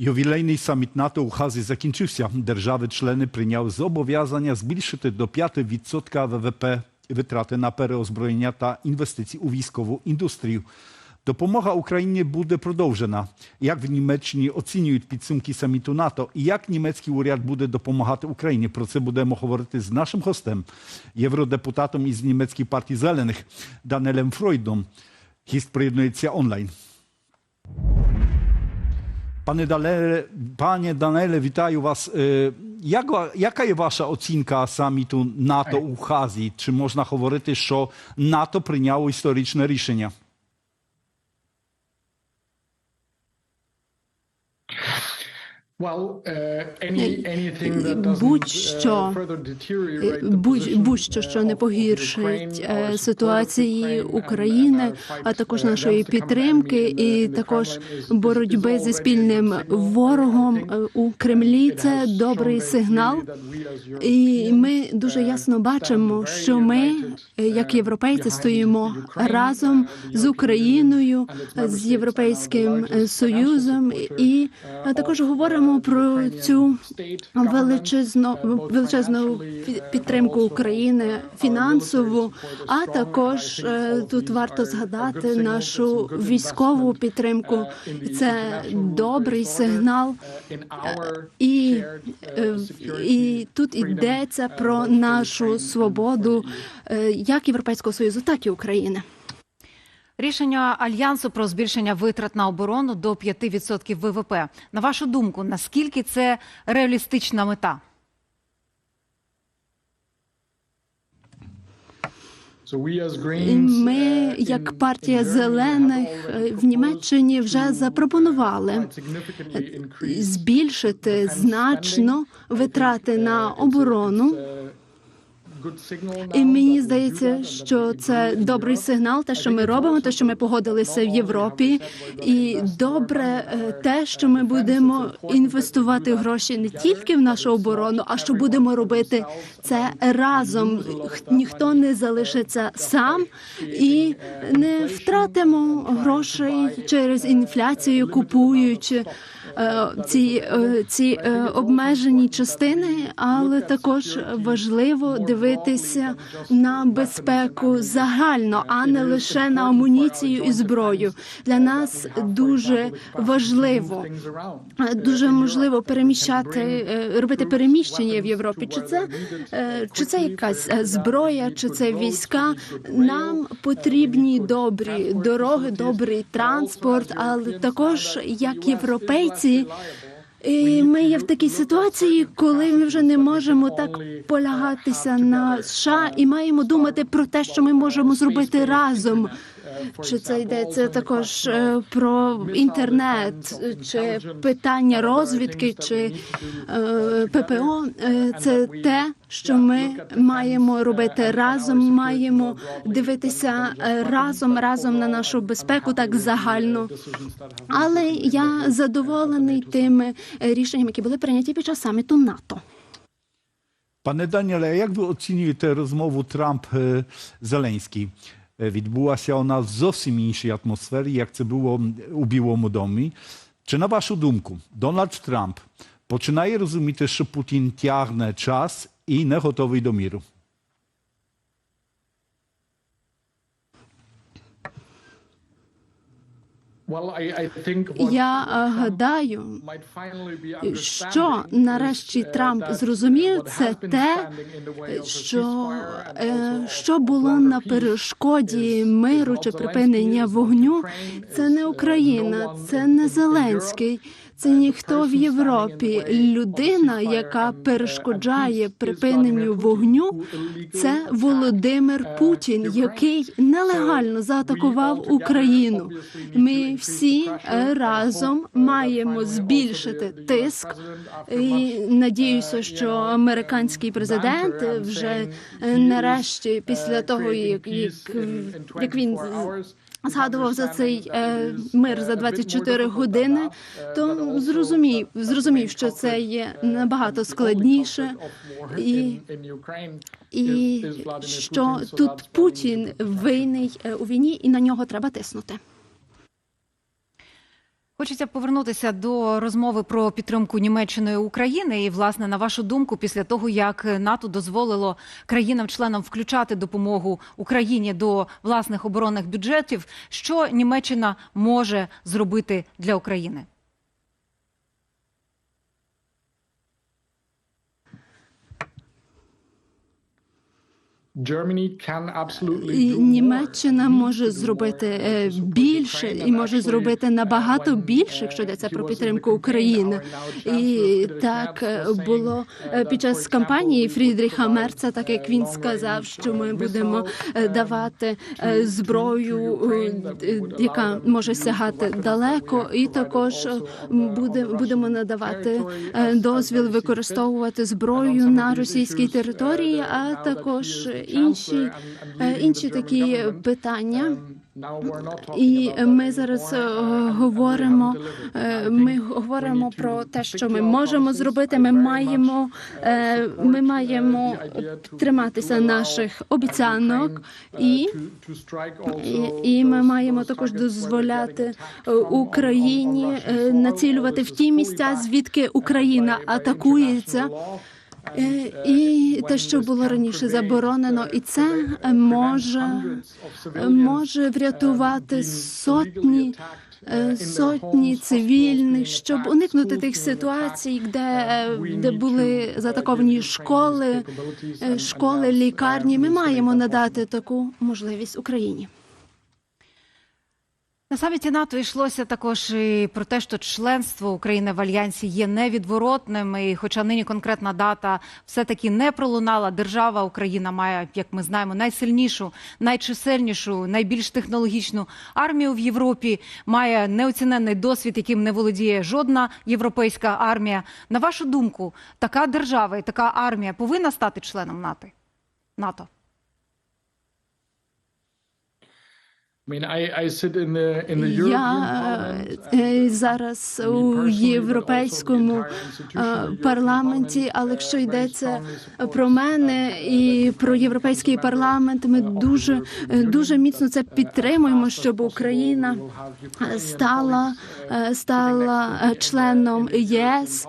Ювілейний саміт НАТО у Хазі закінчився. Держави-члени прийняли зобов'язання збільшити до 5% ВВП витрати на переозброєння та інвестиції у військову індустрію. Допомога Україні буде продовжена. Як в Німеччині оцінюють підсумки саміту НАТО і як німецький уряд буде допомагати Україні? Про це будемо говорити з нашим гостем, євродепутатом із німецької партії зелених Данелем Фройдом. Гість приєднується онлайн. Panie Danele, panie Danele, witaję Was. Е, Як, яка є ваша оцінка саміту НАТО у Хазі? Чи можна говорити, що НАТО прийняло історичне Будь-що, будь, будь-що, що не погіршить е, ситуації України, а також нашої підтримки, і також боротьби зі спільним ворогом е, у Кремлі. Це добрий сигнал. І ми дуже ясно бачимо, що ми, е, як європейці, стоїмо разом з Україною, з Європейським е, Союзом, і е, також говоримо про цю величезну величезну пі- підтримку України фінансову. А також е, тут варто згадати нашу військову підтримку. Це добрий сигнал. І, е, і тут йдеться про нашу свободу е, як Європейського союзу, так і України. Рішення альянсу про збільшення витрат на оборону до 5% ВВП. На вашу думку, наскільки це реалістична мета? Ми, як партія зелених е, в Німеччині, вже запропонували збільшити значно витрати на оборону. І мені здається, що це добрий сигнал, те, що ми робимо, те, що ми погодилися в Європі, і добре е, те, що ми будемо інвестувати гроші не тільки в нашу оборону, а що будемо робити це разом. Ніхто не залишиться сам і не втратимо грошей через інфляцію, купуючи ці, е, ці е, обмежені частини, але також важливо дивитися на безпеку загально, а не лише на амуніцію і зброю. Для нас дуже важливо. е, Дуже можливо переміщати, е, робити переміщення в Європі. Чи це е, чи це якась е, зброя, чи це війська? Нам потрібні добрі дороги, добрий транспорт, але також як європейці. І ми є в такій ситуації, коли ми вже не можемо так полягатися на США і маємо думати про те, що ми можемо зробити разом. Чи це йдеться також е, про інтернет, чи питання розвідки, чи е, ППО? Е, Це те, що ми маємо робити разом. Маємо дивитися разом, разом на нашу безпеку, так загально. Але я задоволений тими рішеннями, які були прийняті під час саміту НАТО. Пане Даніле, як ви оцінюєте розмову Трамп-Зеленський? Відбулася вона в зовсім іншій атмосфері, як це було у Білому домі. Чи на вашу думку, Дональд Трамп починає розуміти, що Путін тягне час і не готовий до міру? Я е, гадаю, що нарешті Трамп зрозумів, це те, що, е, що було на перешкоді миру чи припинення вогню. Це не Україна, це не Зеленський. Це ніхто в Європі. Людина, яка перешкоджає припиненню вогню, це Володимир Путін, який нелегально заатакував Україну. Ми всі разом маємо збільшити тиск. І надіюся, що американський президент вже е, нарешті, після того як, як він згадував за цей е, мир за 24 години, то зрозумів, зрозумів, що це є набагато складніше, і, і що тут Путін винний е, у війні, і на нього треба тиснути. Хочеться повернутися до розмови про підтримку Німеччиною України. І, власне, на вашу думку, після того як НАТО дозволило країнам-членам включати допомогу Україні до власних оборонних бюджетів, що Німеччина може зробити для України? І Німеччина може зробити е, більше і може зробити набагато більше, якщо йдеться про підтримку України. І так е, було е, під час кампанії Фрідріха Мерца, так як він сказав, що ми будемо е, давати е, зброю, е, е, яка може сягати далеко, і також е, будемо надавати е, дозвіл використовувати зброю на російській території, а також інші, е, інші такі питання. І ми зараз е, говоримо. е, Ми говоримо про те, що ми можемо зробити. Ми маємо, е, ми маємо триматися наших обіцянок, і, і, ми маємо також дозволяти е, Україні е, націлювати в ті місця, звідки Україна атакується. Е, І те, що було раніше заборонено, і це е, може, е, може врятувати сотні. Сотні цивільних, щоб уникнути тих ситуацій, де, де були заатаковані школи, школи, лікарні. Ми маємо надати таку можливість Україні. На саміті НАТО йшлося також і про те, що членство України в альянсі є невідворотним. І хоча нині конкретна дата все таки не пролунала, держава Україна має, як ми знаємо, найсильнішу, найчисельнішу, найбільш технологічну армію в Європі. Має неоціненний досвід, яким не володіє жодна європейська армія. На вашу думку, така держава і така армія повинна стати членом НАТО? НАТО? Я е, зараз у європейському е, парламенті, але якщо йдеться про мене і про європейський парламент, ми дуже е, дуже міцно це підтримуємо, щоб Україна е, стала е, стала е, членом ЄС.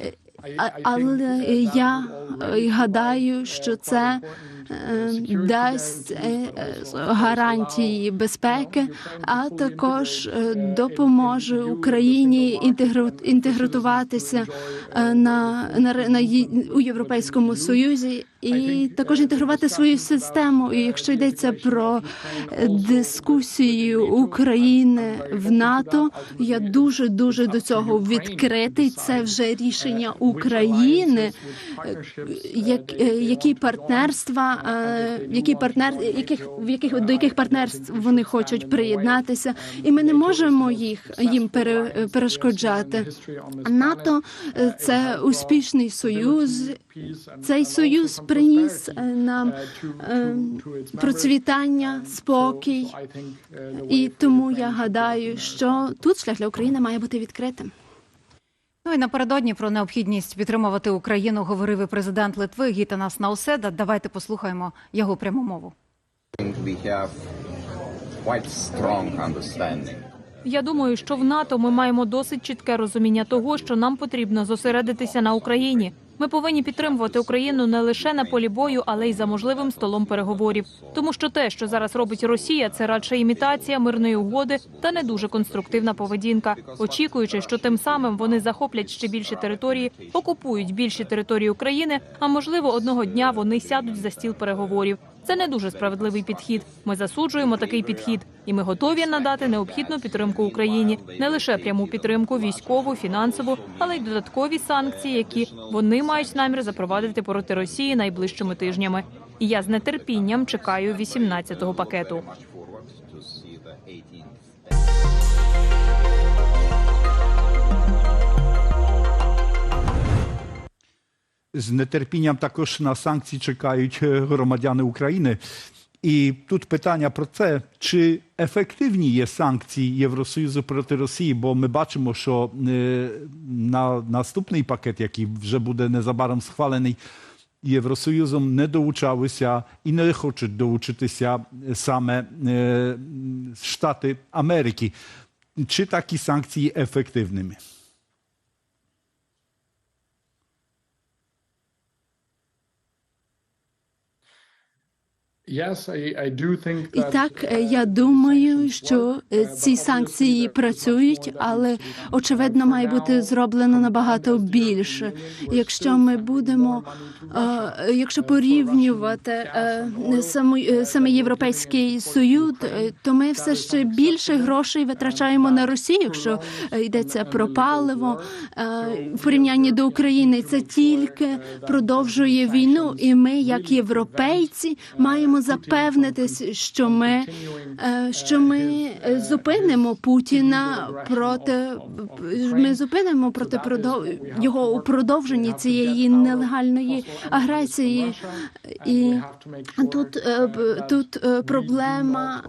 Е, Але я е, гадаю, що це е, дасть е, е, гарантії безпеки, а також е, допоможе Україні інтегру- інтегруватися е, на, на, на у Європейському Союзі і також інтегрувати свою систему. І якщо йдеться про е, дискусію України в НАТО, я дуже дуже до цього відкритий. Це вже рішення України, е, як, е, які партнерства, е, які партнер, яких в яких до яких партнерств вони хочуть приєднатися, і ми не можемо їх їм пере, перешкоджати. НАТО це успішний союз. Цей союз приніс е, нам е, процвітання, спокій, і тому я гадаю, що тут шлях для України має бути відкритим. Ну і напередодні про необхідність підтримувати Україну говорив і президент Литви Гітанас Науседа. Давайте послухаємо його пряму мову. Я думаю, що в НАТО ми маємо досить чітке розуміння того, що нам потрібно зосередитися на Україні. Ми повинні підтримувати Україну не лише на полі бою, але й за можливим столом переговорів. Тому що те, що зараз робить Росія, це радше імітація мирної угоди та не дуже конструктивна поведінка, очікуючи, що тим самим вони захоплять ще більші території, окупують більші території України. А можливо, одного дня вони сядуть за стіл переговорів. Це не дуже справедливий підхід. Ми засуджуємо такий підхід, і ми готові надати необхідну підтримку Україні, не лише пряму підтримку військову, фінансову, але й додаткові санкції, які вони мають намір запровадити проти Росії найближчими тижнями. І я з нетерпінням чекаю 18-го пакету. forward to see the 18th З нетерпінням також на санкції чекають е, громадяни України. І тут питання про це, чи ефективні є санкції Євросоюзу проти Росії, бо ми бачимо, що е, на наступний пакет, який вже буде незабаром схвалений Євросоюзом, не долучалися і не хочуть долучитися саме е, Штати Америки. czy takie sankcje efektywnymi? І так, е, я думаю, що е, ці санкції працюють, але очевидно має бути зроблено набагато більше. Якщо ми будемо, е, якщо порівнювати саме європейський союз, то ми все ще більше грошей витрачаємо на Росію, якщо йдеться про паливо в порівнянні до України. Це тільки продовжує війну, і ми, як європейці, маємо запевнитись, що ми, е, що ми зупинимо Путіна проти ми зупинимо проти продов- його у продовженні цієї нелегальної агресії. І тут, е, тут е, проблема,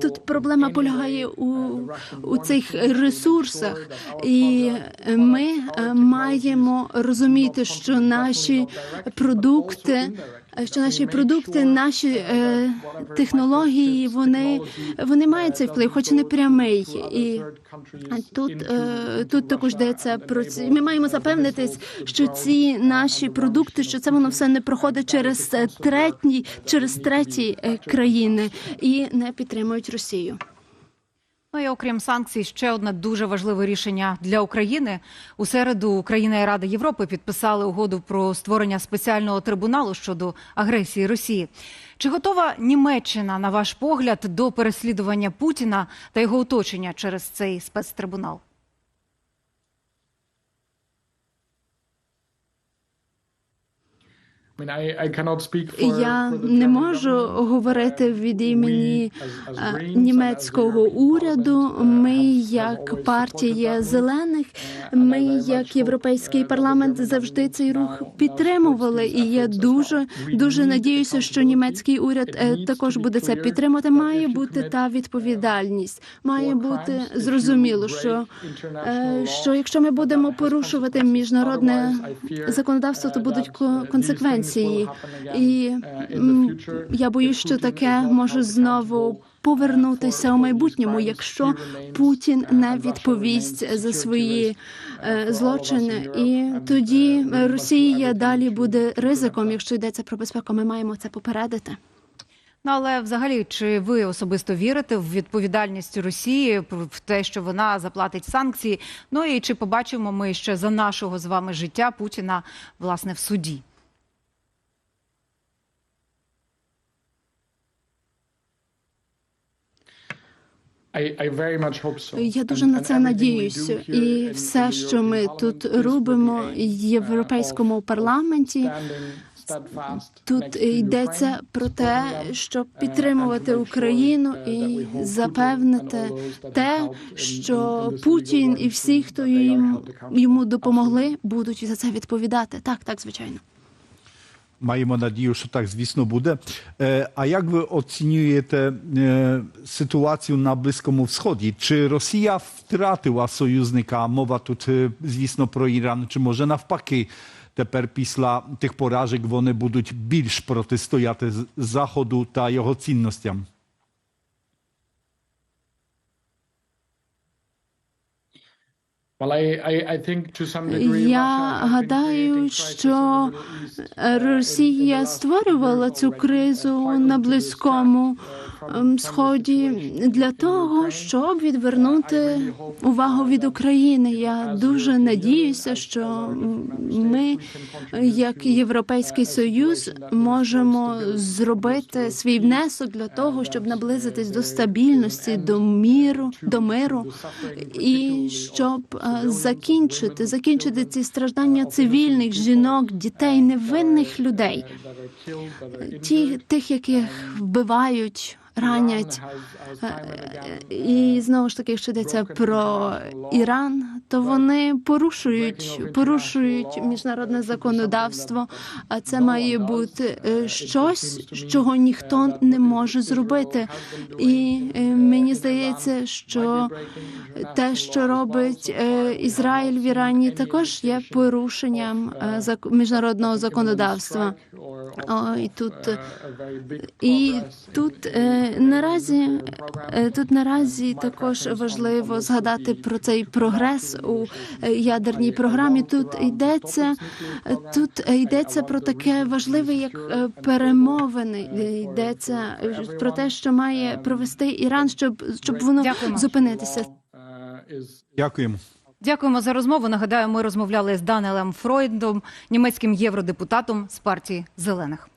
тут проблема полягає у, у цих ресурсах, і ми маємо розуміти, що наші продукти. Е, Що наші продукти, наші е, технології, вони, вони мають цей вплив, хоч не прямий. І тут, е, тут також йдеться про ці. Ми маємо запевнитись, що ці наші продукти, що це воно все не проходить через е, третні, через треті е, країни і не підтримують Росію. Ну і окрім санкцій, ще одне дуже важливе рішення для України. У середу Україна і Рада Європи підписали угоду про створення спеціального трибуналу щодо агресії Росії. Чи готова Німеччина, на ваш погляд, до переслідування Путіна та його оточення через цей спецтрибунал? Я не можу говорити від імені е, німецького уряду. Uh, Ми, як партія зелених, ми, як європейський uh, парламент, завжди цей рух підтримували. І я дуже дуже надіюся, що німецький уряд е, також буде це підтримувати. that Має бути та відповідальність. Має бути зрозуміло, що е, що якщо ми будемо порушувати міжнародне законодавство, то uh, будуть uh, консеквенції. Again, І я боюсь, що таке може знову повернутися у майбутньому, якщо Путін не відповість за свої е, злочини, і тоді Росія далі буде ризиком, якщо йдеться про безпеку. Ми маємо це попередити. Ну але взагалі, чи ви особисто вірите в відповідальність Росії в те, що вона заплатить санкції? Ну і чи побачимо ми ще за нашого з вами життя Путіна власне в суді? Я дуже на це here І все, що ми тут робимо в uh, європейському парламенті. Тут йдеться про те, щоб uh, підтримувати Україну uh, і запевнити те, що Путін і всі, хто їм йому допомогли, будуть за це відповідати. Так, так, звичайно. Маємо надію, що так, звісно, буде. Е, А як ви оцінюєте е, ситуацію на Близькому Сході? Чи Росія втратила союзника? Мова тут, е, звісно, про Іран, чи може навпаки? Тепер після тих поражок вони будуть більш протистояти Заходу та його цінностям. In- in the Росія створювала цю uh, кризу на Близькому uh, ем, сході для того, щоб відвернути увагу від України. Я дуже надіюся, що ми, як Європейський Союз, можемо зробити свій внесок для того, щоб наблизитись до стабільності, до міру, до миру, і щоб закінчити, закінчити ці страждання цивільних жінок, дітей, невинних людей, ті тих, яких вбивають, ранять. Е, І знову ж таки, якщо йдеться про Іран, то вони порушують, порушують міжнародне законодавство. А це має бути е, щось, чого ніхто не може зробити. І е, мені здається, що те, що робить Ізраїль в Ірані, також є порушенням міжнародного законодавства. І тут і тут Наразі е, тут наразі також важливо згадати про цей прогрес у е, ядерній програмі. Тут йдеться тут йдеться про таке важливе, як е, перемовини. Йдеться про те, що має провести Іран, щоб щоб воно Дякуємо. зупинитися. Дякуємо. Дякуємо за розмову. Нагадаю, ми розмовляли з Данелем Фройдом, німецьким євродепутатом з партії зелених.